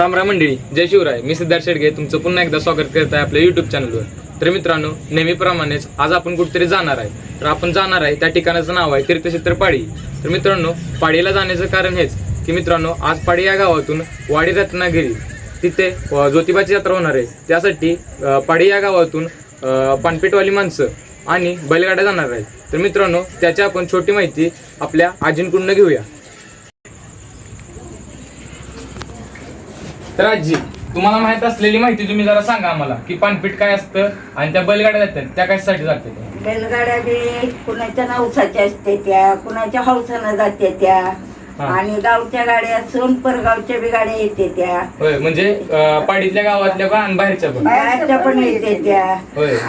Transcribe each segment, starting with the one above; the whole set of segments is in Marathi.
रामराम मंडळी जय शिवराय. मी सिद्धार्थ शेडगे तुमचं पुन्हा एकदा स्वागत करत आहे आपल्या युट्यूब चॅनलवर तर मित्रांनो नेहमीप्रमाणेच आज आपण कुठेतरी जाणार आहे. तर आपण जाणार आहे त्या ठिकाणाचं नाव आहे तीर्थक्षेत्र पाडी. तर मित्रांनो पाडीला जाण्याचं कारण हेच की मित्रांनो आज पाडी या गावातून वाडी रत्नागिरी तिथे ज्योतिबाची यात्रा होणार आहे. त्यासाठी पाडी या गावातून पानपेटवाली माणसं आणि बैलगाड्या जाणार आहेत. तर मित्रांनो त्याची आपण छोटी माहिती आपल्या आजींकडून घेऊया. तर आजी तुम्हाला माहीत असलेली माहिती तुम्ही जरा सांगा आम्हाला की पानपीठ काय असतं आणि त्या बैलगाड्या जातात त्या कशासाठी जातात? बैलगाड्या बी कुणाच्या नवसाच्या असते त्या कुणाच्या हौसानं जाते त्या. हा. आणि गावच्या गाड्या सोनपर गावच्या बी गाड्या येते त्या. होय म्हणजे अं, पाडीतल्या गावातल्या पण आणि बाहेरच्या पण? बाहेरच्या पण येते त्या.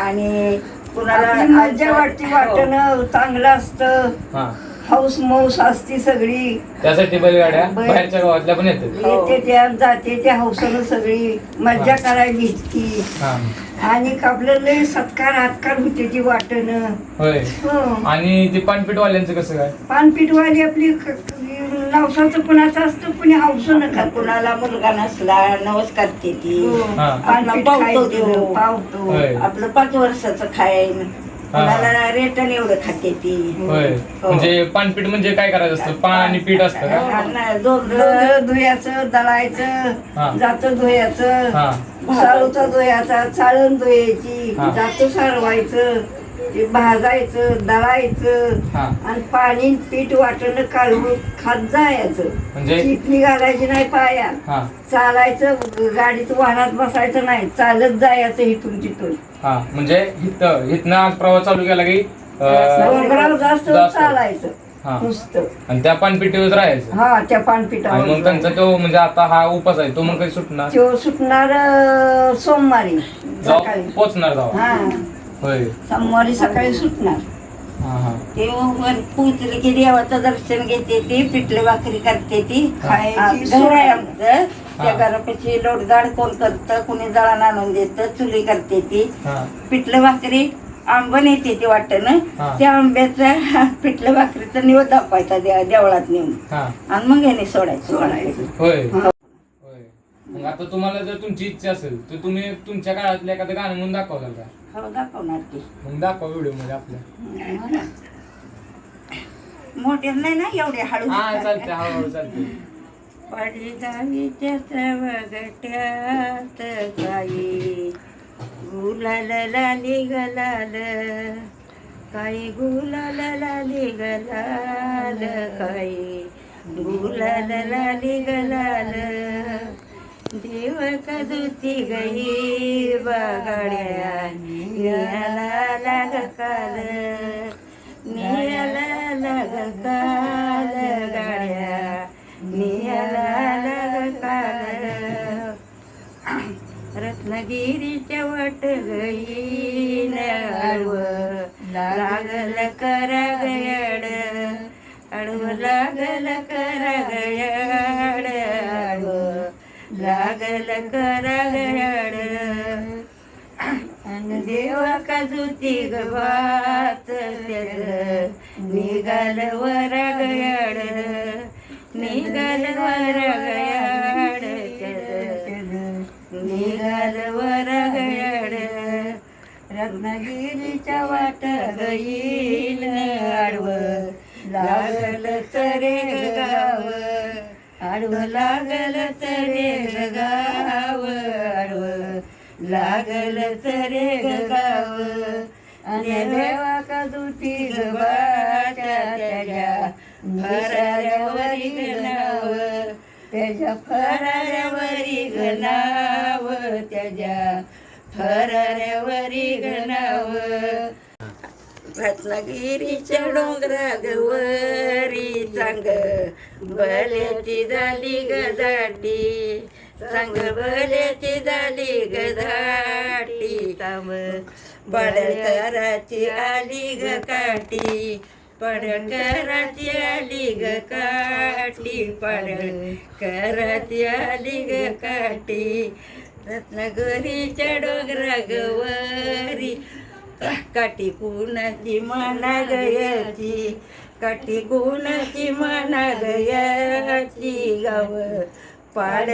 आणि कुणाला आपली मज्जा वाटते वाटणं चांगलं असतं. हा. हौस मौस असती सगळी. त्यासाठी बैलगाड्या बैल- बाहेरच्या गावातल्या पण येतात. येते त्या जाते त्या हौसानं सगळी. मज्जा करायची इतकी. हा. आणि आपलं लय सत्कार आत्कार होते ती वाटणं. होय. हो. आणि ते पानपीठवाल्यांचं कसं काय? पानपीठवाली आपली क- क- नवसाचं कुणाचं असतं कुणी हौसनं का खात कुणाला मुलगा नसला नमस्कार करते ती हा. पानपीठ पावतो खायचं, देऊ. पावतो. होय. आपलं पाच वर्षाचं खायन. कुणाला रेटन एवढं खाते ती. होय. हो. म्हणजे पानपीठ म्हणजे काय करायचं असतं? पान आणि पीठ असतं का? आणि दोन धुयाचं हा. दळायचं जातं धुयाचं हा. साळूचा धुयाचा चाळण धुयाची हा. जातं सारवायचं. ते भाजायचं दळायचं हा. आणि पाणी पीठ वाटणं काढून खात जायचं. म्हणजे? चिपणी घालायची नाही पायात हा. चालायचं गाडीत वाहनात बसायचं नाही. चालत जायचं इथून तिथून. हा म्हणजे हिथं हिथनं आज प्रवास चालू केला की अं, डोंगरावर जास्त जास्त. चालायचं. नुसतं. आणि त्या पानपिटीवर राहायचं. हा त्या आणि मग पानपिठावर त्यांचा तो म्हणजे आता हा उपास आहे तो मग कधी सुटणार? तो सुटणार अं, सोमवारी. सकाळी. पोचणार जाऊ. हा. होय. सोमवारी सकाळी सुटणार. हा हा. ते वर पोचले की देवाचं दर्शन घेते ती पिठलं भाकरी करते ती. खायची घर. आहे आमचं. त्या. घरापाशी लोटगाड कोण करतं कुणी दळण आणून देतं चुली करते ती. हा. पिठलं भाकरी आंबन येते ती वाटतं हा. त्या आंब्याचा पिठलं भाकरीचा निवड दाखवायचा देव- देवळात नेऊन. हा. आणि मग याने सोडायचं. सोडायचं. होय. होय. मग आता तुम्हाला जर तुमची इच्छा असेल तर तुम्ही तुमच्या काळातलं एखादं गाणं म्हणून दाखवताल का? हो दाखवणार ती. मग दाखवा व्हिडिओमध्ये आपल्या मोठे नाही ना एवढे हळू. हा चालते हळूहळू चालते काही गुलाल लाली गलाल काही गुलाल लाली गलाल काही गुलाल लाली गलाल देव कदुती गई बगाड्या नियाला लाग काल. निळाला लाग काल गाड्या नियाला लाग काल. रत्नागिरीच्या वाट गई अडव लागल करा गयाड अडव लागल करा गयाड देवा काजूती गवात निघाल वर गयाड निघाल वर गयाड निघाल वर गयाड रत्नागिरीच्या वाट गईल आडव लागल तरे गाव आडव लागल तरे गाव आडव लागल तरे गाव आणि देवा कदुती गबाच्या त्याच्या फराऱ्यावरी गणाव त्याच्या फराऱ्यावरी गणाव त्याच्या फराऱ्यावरी गणाव रत्नागिरीच्या डोंगरागवरी चांग भल्याची झाली गदाटी सांग भल्याची झाली गदाटी काम बळकराची आली ग काटी पडकराची आली ग काटी पडकराची आली ग काटी रत्नागिरीच्या डोंगरागवरी. काटी कुणाची मना गयाची काठी कुणाची गयाची गाव पाड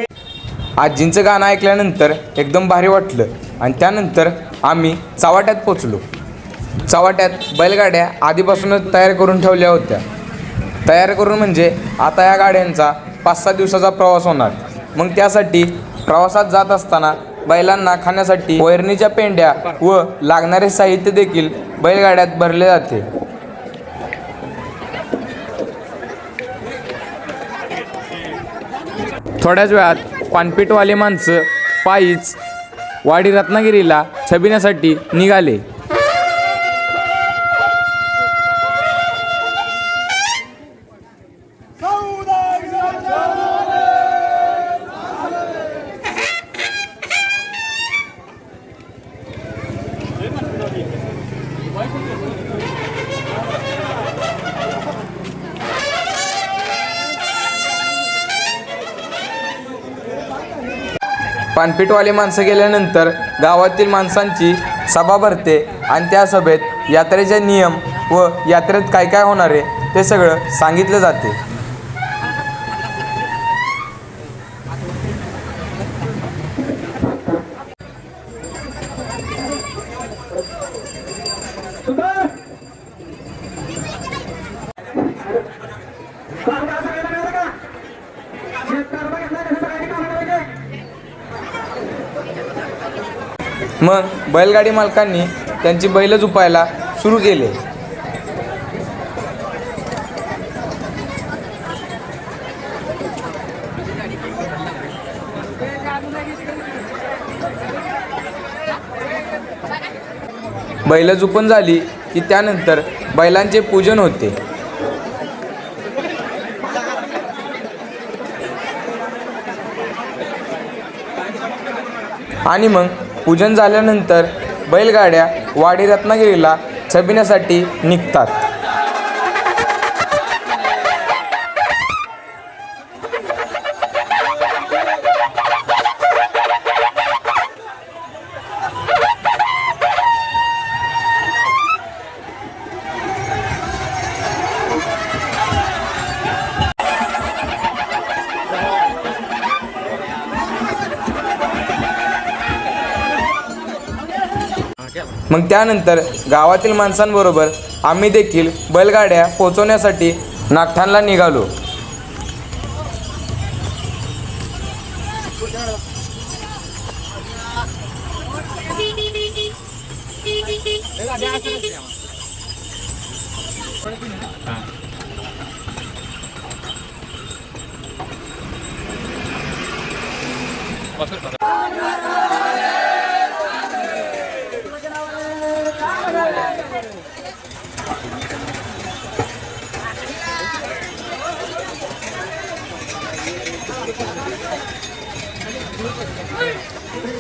आजींचं गाणं ऐकल्यानंतर एकदम भारी वाटलं. आणि त्यानंतर आम्ही चावाट्यात पोचलो. चावाट्यात बैलगाड्या आधीपासूनच तयार करून ठेवल्या होत्या. तयार करून म्हणजे आता या गाड्यांचा पाच सहा दिवसाचा प्रवास होणार. मग त्यासाठी प्रवासात जात असताना बैलांना खाण्यासाठी वैरणीच्या पेंड्या व लागणारे साहित्य देखील बैलगाड्यात भरले जाते. थोड्याच वेळात पानपीटवाले माणसं पायीच वाडी रत्नागिरीला छबिण्यासाठी निघाले. पानपीटवाले माणसं गेल्यानंतर गावातील माणसांची सभा भरते आणि त्या सभेत यात्रेचे नियम व यात्रेत काय काय होणार आहे ते सगळं सांगितलं जाते. मग बैलगाडी मालकांनी त्यांची बैल झुपायला सुरू केले. बैल झुपून झाली की त्यानंतर बैलांचे पूजन होते. आणि मग पूजन झाल्यानंतर बैलगाड्या वाडी रत्नागिरीला छबिण्यासाठी निघतात. मग त्यानंतर गावातील माणसांबरोबर आम्ही देखील बैलगाड्या पोचवण्यासाठी नागठाणला निघालो.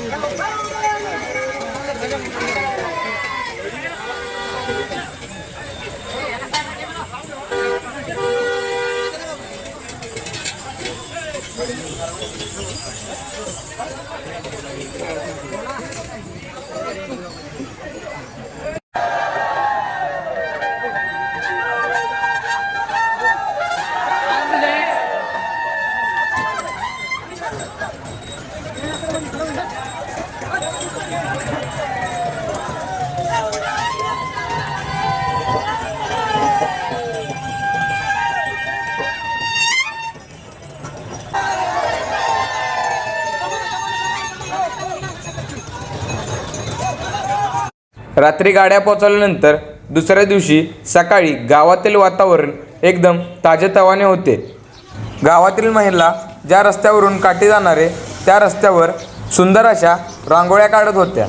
Vamos, vamos. रात्री गाड्या पोचवल्यानंतर दुसऱ्या दिवशी सकाळी गावातील वातावरण एकदम ताजेतवाने होते. गावातील महिला ज्या रस्त्यावरून काठी जाणारे त्या रस्त्यावर सुंदर अशा रांगोळ्या काढत होत्या.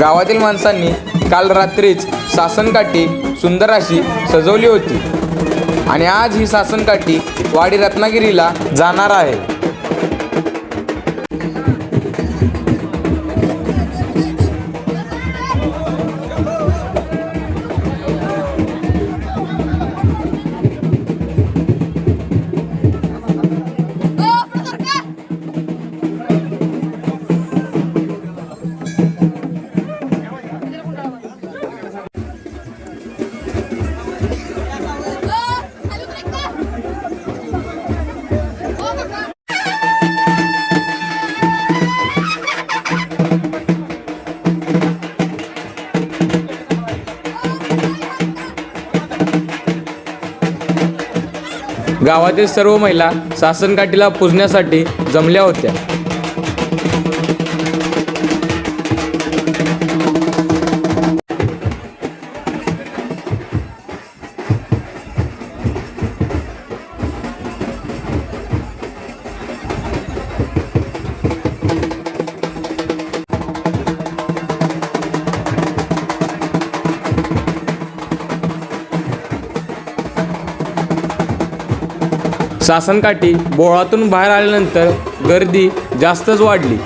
गावातील माणसांनी काल रात्रीच सासनकाठी सुंदर अशी सजवली होती. आणि आज ही सासनकाठी वाडी रत्नागिरीला जाणार आहे. गावातील सर्व महिला सासनकाठीला पुजण्यासाठी जमल्या होत्या. सासनकाठी बोळातून बाहेर आल्यानंतर गर्दी जास्तच वाढली.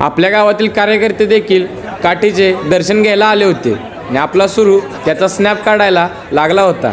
आपल्या गावातील कार्यकर्ते देखील काठीचे दर्शन घ्यायला आले होते आणि आपला सुरू त्याचा स्नॅप काढायला लागला होता.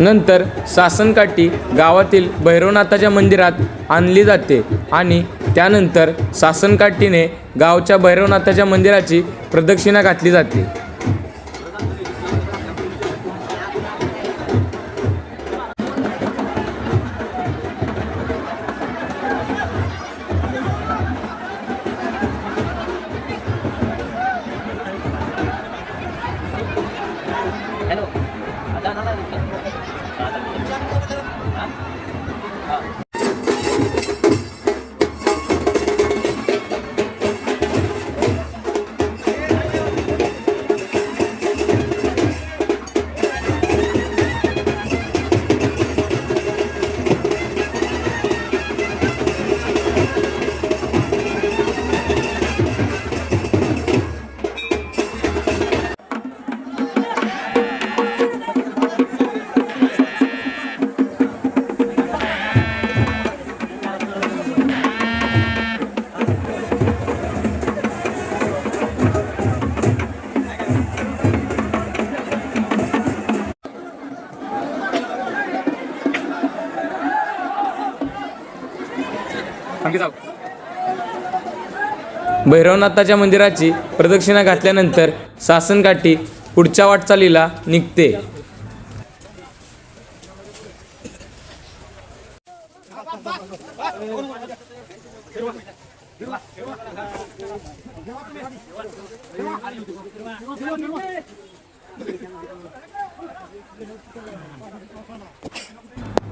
नंतर सासनकाठी गावातील भैरवनाथाच्या मंदिरात आणली जाते आणि त्यानंतर सासनकाठीने गावच्या भैरवनाथाच्या मंदिराची प्रदक्षिणा घातली जाते. भैरवनाथाच्या मंदिराची प्रदक्षिणा घातल्यानंतर सासनकाठी पुढच्या वाटचालीला निघते.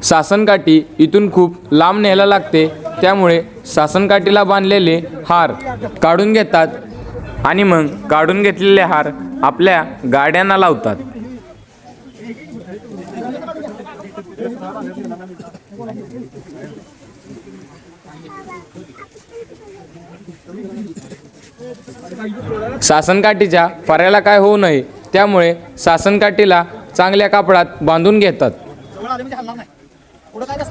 सासनकाठी इथून खूप लांब न्यायला लागते. त्यामुळे सासनकाठीला बांधलेले हार काढून घेतात आणि मग काढून घेतलेले हार आपल्या गाड्यांना लावतात. सासनकाठीच्या फऱ्याला काय होऊ नये त्यामुळे सासनकाठीला चांगल्या कापडात बांधून घेतात.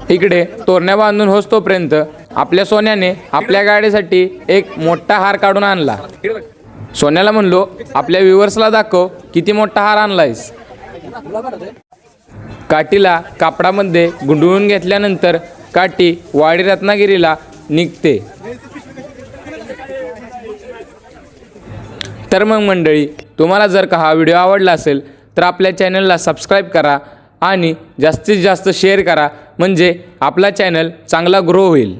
इकडे तोरण्या बांधून होस तोपर्यंत आपल्या सोन्याने आपल्या गाडीसाठी एक मोठा हार काढून आणला. सोन्याला म्हणलो आपल्या व्ह्युअर्सला दाखव किती मोठा हार आणलायस. काठीला कापडामध्ये गुंडळून घेतल्यानंतर काठी वाडी रत्नागिरीला निघते. तर मग मंडळी तुम्हाला जर का हा व्हिडिओ आवडला असेल तर आपल्या चॅनलला सबस्क्राईब करा आणि जास्तीत जास्त शेअर करा. म्हणजे आपला चॅनल चांगला ग्रो होईल.